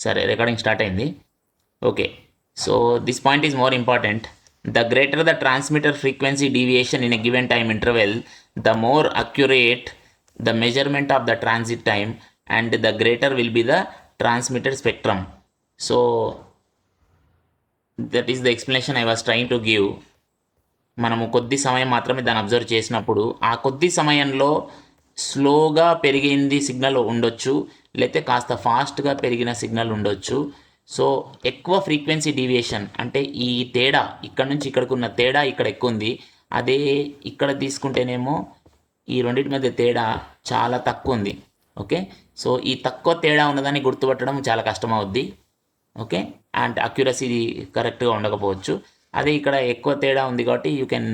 సరే recording start అయింది. Okay so this point is more important the greater the transmitter frequency deviation in a given time interval the more accurate the measurement of the transit time and the greater will be the transmitter spectrum so that is the explanation I was trying to give మనము కొద్ది సమయం మాత్రమే దాన్ని observe చేసినప్పుడు ఆ కొద్ది సమయంలో స్లోగా పెరిగింది సిగ్నల్ ఉండొచ్చు. లేకపోతే కాస్త ఫాస్ట్గా పెరిగిన సిగ్నల్ ఉండొచ్చు. సో ఎక్కువ ఫ్రీక్వెన్సీ డీవియేషన్ అంటే ఈ తేడా ఇక్కడ నుంచి ఇక్కడికి ఉన్న తేడా ఇక్కడ ఎక్కువ ఉంది అదే ఇక్కడ తీసుకుంటేనేమో ఈ రెండింటి మధ్య తేడా చాలా తక్కువ ఉంది ఓకే? సో ఈ తక్కువ తేడా ఉన్నదాన్ని గుర్తుపట్టడం చాలా కష్టం అవుద్ది ఓకే? అండ్ అక్యురసీ కరెక్ట్గా ఉండకపోవచ్చు. అదే ఇక్కడ ఎక్కువ తేడా ఉంది కాబట్టి you can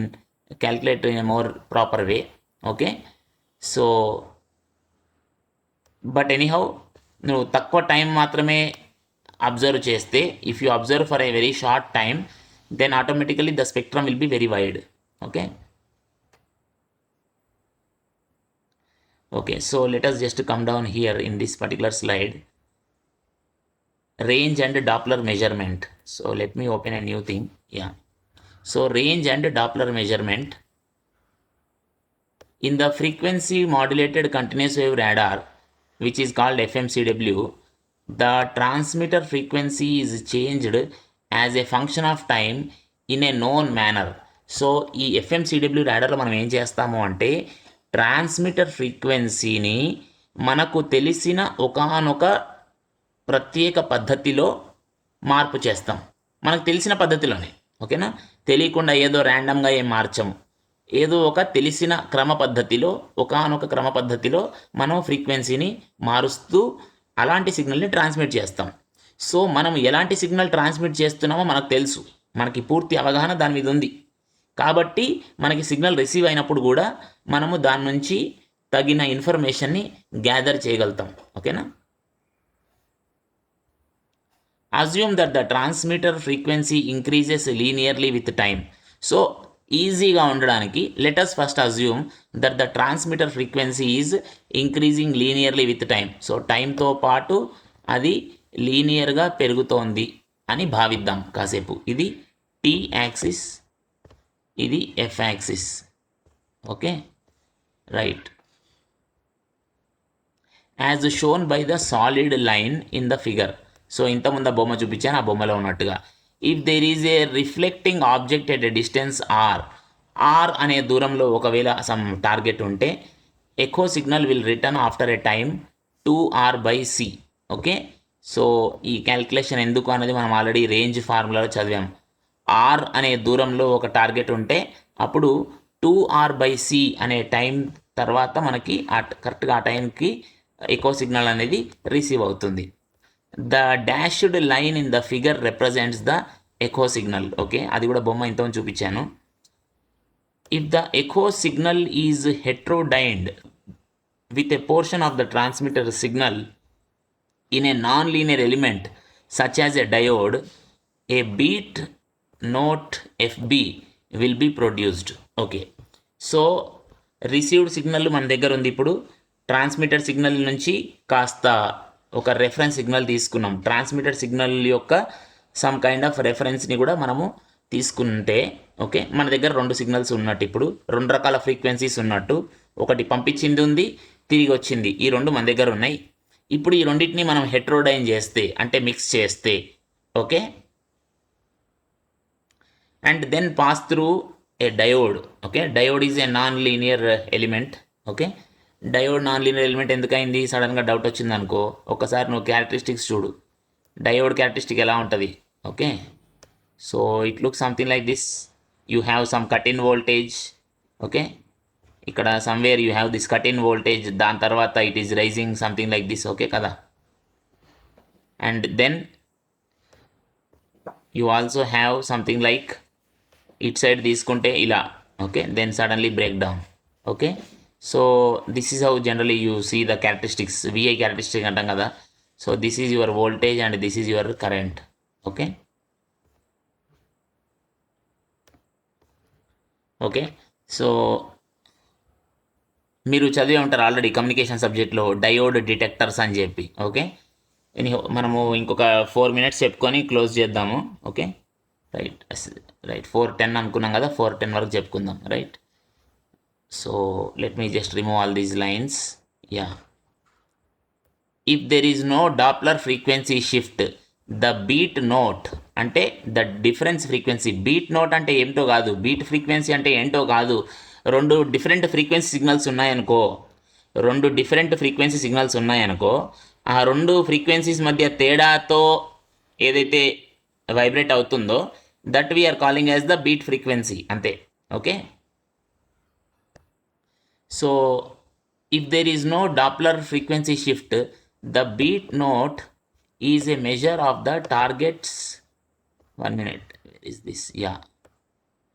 calculate in more proper way. Okay? So but anyhow నువ్వు తక్కువ టైం మాత్రమే అబ్జర్వ్ చేస్తే if you observe for a very short time then automatically the spectrum will be very wide okay okay so let us just come down here in this particular slide range and doppler measurement so let me open a new thing yeah so range and doppler measurement in the frequency modulated continuous wave radar which is called fmcw the transmitter frequency is changed as a function of time in a known manner. So ఈ FMCW రాడర్లో మనం ఏం చేస్తాము అంటే transmitter ఫ్రీక్వెన్సీని మనకు తెలిసిన ఒకానొక ప్రత్యేక పద్ధతిలో మార్పు చేస్తాం. మనకు తెలిసిన పద్ధతిలోనే ఓకేనా? తెలియకుండా ఏదో ర్యాండమ్గా ఏం మార్చము. ఏదో ఒక తెలిసిన క్రమ పద్ధతిలో ఒకానొక క్రమ పద్ధతిలో మనం ఫ్రీక్వెన్సీని మారుస్తూ అలాంటి సిగ్నల్ని ట్రాన్స్మిట్ చేస్తాం. సో మనం ఎలాంటి సిగ్నల్ ట్రాన్స్మిట్ చేస్తున్నామో మనకు తెలుసు. మనకి పూర్తి అవగాహన దాని మీద ఉంది. కాబట్టి మనకి సిగ్నల్ రిసీవ్ అయినప్పుడు కూడా మనము దాని నుంచి తగిన ఇన్ఫర్మేషన్ని గ్యాదర్ చేయగలుగుతాం. ఓకేనా? Assume that the transmitter frequency increases linearly with time so ఈజీగా ఉండడానికి let us first assume that the transmitter frequency is increasing linearly with time so టైంతో పాటు అది లీనియర్గా పెరుగుతోంది అని భావిద్దాం కాసేపు. ఇది టీ యాక్సిస్ ఇది F axis okay right as shown by the solid line in the figure so ఇంతకుముందు ఆ బొమ్మ చూపించాను ఆ బొమ్మలో ఉన్నట్టుగా. If there is a reflecting object at a distance R R అనే దూరంలో ఒకవేళ సమ్ టార్గెట్ ఉంటే echo signal will return after a time two R by C okay so ఈ క్యాల్కులేషన్ ఎందుకు అనేది మనం ఆల్రెడీ రేంజ్ ఫార్ములాలో చదివాం. ఆర్ అనే దూరంలో ఒక టార్గెట్ ఉంటే అప్పుడు టూ ఆర్ బై సి అనే టైం తర్వాత మనకి ఆ కరెక్ట్గా ఆ టైంకి ఎకో సిగ్నల్ అనేది రిసీవ్ అవుతుంది. The dashed line in the figure represents the echo signal okay అది కూడా బొమ్మ ఇంత చూపించాను. If the echo signal is heterodyned with a portion of the transmitter signal in a non linear element such as a diode a beat note F B will be produced okay so received signal మన దగ్గర ఉంది ఇప్పుడు. Transmitter signal నుంచి కాస్త ఒక reference signal తీసుకున్నాం. Transmitter signal యొక్క some kind of రెఫరెన్స్ని కూడా మనము తీసుకుంటే ఓకే మన దగ్గర రెండు సిగ్నల్స్ ఉన్నట్టు ఇప్పుడు రెండు రకాల ఫ్రీక్వెన్సీస్ ఉన్నట్టు. ఒకటి పంపించింది ఉంది తిరిగి వచ్చింది. ఈ రెండు మన దగ్గర ఉన్నాయి. ఇప్పుడు ఈ రెండింటిని మనం హెట్రోడైన్ చేస్తే అంటే మిక్స్ చేస్తే okay and then pass through a diode okay diode is a non linear element okay diode non linear element ఎందుకైంది? సడన్గా డౌట్ వచ్చింది అనుకో ఒకసారి నువ్వు క్యారెక్టరిస్టిక్స్ చూడు. డయోడ్ క్యారెక్టరిస్టిక్ ఎలా ఉంటుంది? Okay so it look something like this you have some cut in voltage okay ఇక్కడ somewhere you have this cut in voltage దాని తర్వాత it is rising something like this okay కదా? And then you also have something like it side తీసుకుంటే ఇలా. Okay then suddenly break down okay so this is how generally you see the characteristics V I characteristic అంటాం కదా. So this is your voltage and this is your current okay okay so మీరు చదివే ఉంటారు already communication సబ్జెక్ట్లో diode detectors అని చెప్పి. Okay మనము ఇంకొక ఫోర్ మినిట్స్ చెప్పుకొని క్లోజ్ చేద్దాము. Okay right right four ten అనుకున్నాం కదా ఫోర్ టెన్ వరకు చెప్పుకుందాం. Right so let me just remove all these lines yeah if there is no Doppler frequency shift the beat note అంటే the difference frequency beat note అంటే ఏంటో కాదు beat frequency అంటే ఏంటో కాదు రెండు డిఫరెంట్ ఫ్రీక్వెన్సీ సిగ్నల్స్ ఉన్నాయనుకో రెండు డిఫరెంట్ ఫ్రీక్వెన్సీ సిగ్నల్స్ ఉన్నాయనుకో ఆ రెండు ఫ్రీక్వెన్సీస్ మధ్య తేడాతో ఏదైతే వైబ్రేట్ అవుతుందో that we are calling as the beat frequency అంతే. Okay So if there is no Doppler frequency shift, the beat note is a measure of the target's. One minute where is this? Yeah.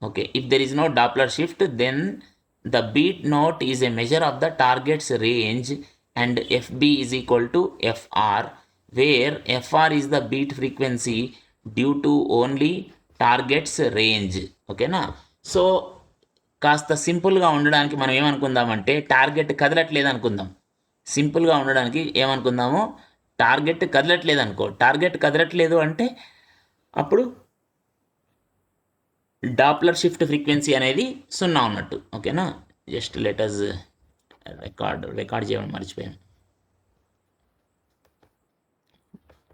Okay if there is no doppler shift then the beat note is a measure of the target's range and fb is equal to fr where fr is the beat frequency due to only target's range. Okay na? So కాస్త సింపుల్గా ఉండడానికి మనం ఏమనుకుందామంటే target కదలట్లేదు అనుకుందాం సింపుల్గా ఉండడానికి ఏమనుకుందాము? Target కదలట్లేదు అనుకో target కదలట్లేదు అంటే అప్పుడు డాప్లర్ షిఫ్ట్ ఫ్రీక్వెన్సీ అనేది సున్నా ఉన్నట్టు. ఓకేనా? జస్ట్ లెటర్స్ రికార్డ్ రికార్డ్ చేయడం మర్చిపోయాను.